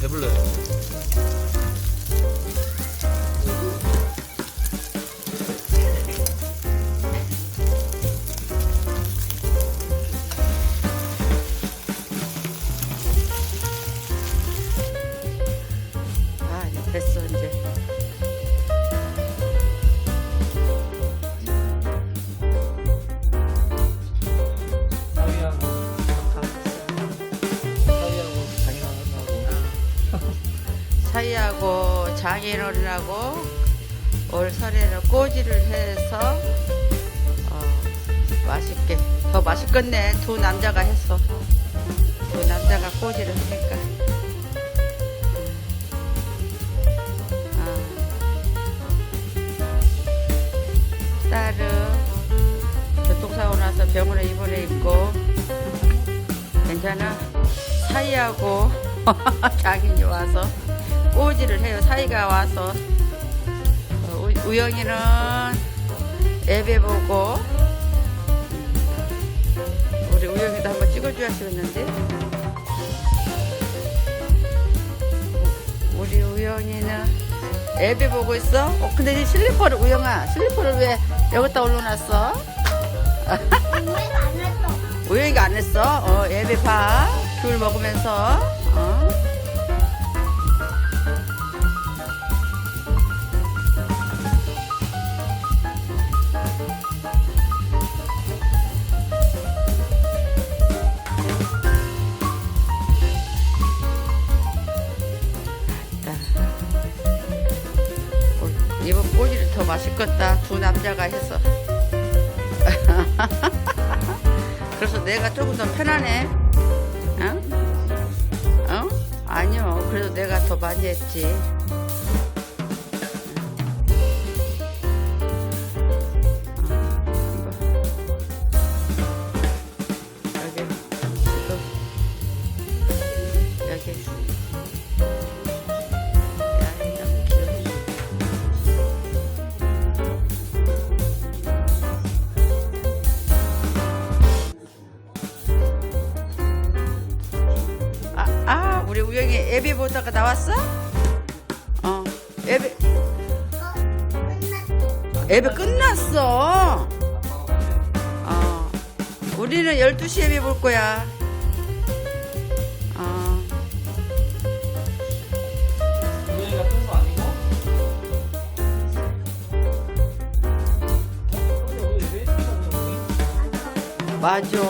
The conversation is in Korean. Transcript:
배불러요. 아 됐어 이제 사이하고 장인어른하고 올 설에는 꼬지를 해서 어, 맛있게 더 맛있겠네. 두 남자가 해서. 두 남자가 꼬지를 하니까. 아. 딸은 교통사고 나서 병원에 입원해 있고 괜찮아? 사이하고 장인이 와서 꼬지를 해요 사이가 와서 어, 우- 우영이는 애배 보고 우리 우영이도 한번 찍어줘야겠는데 우리 우영이는 애배 보고 있어? 어, 근데 이 슬리퍼를 우영아 슬리퍼를 왜 여기다 올려놨어? 내가 안 했어. 우영이가 안 했어? 어, 애배 봐. 귤 먹으면서. 꼬지를 더 맛있겠다. 두 남자가 해서. 그래서 내가 조금 더 편하네. 어? 어? 아니요. 그래도 내가 더 많이 했지. 우리 우영이 애비 보다가 나왔어? 어, 애비. 애비 끝났어. 어, 우리는 12시 애비 볼 거야. 어? 맞아.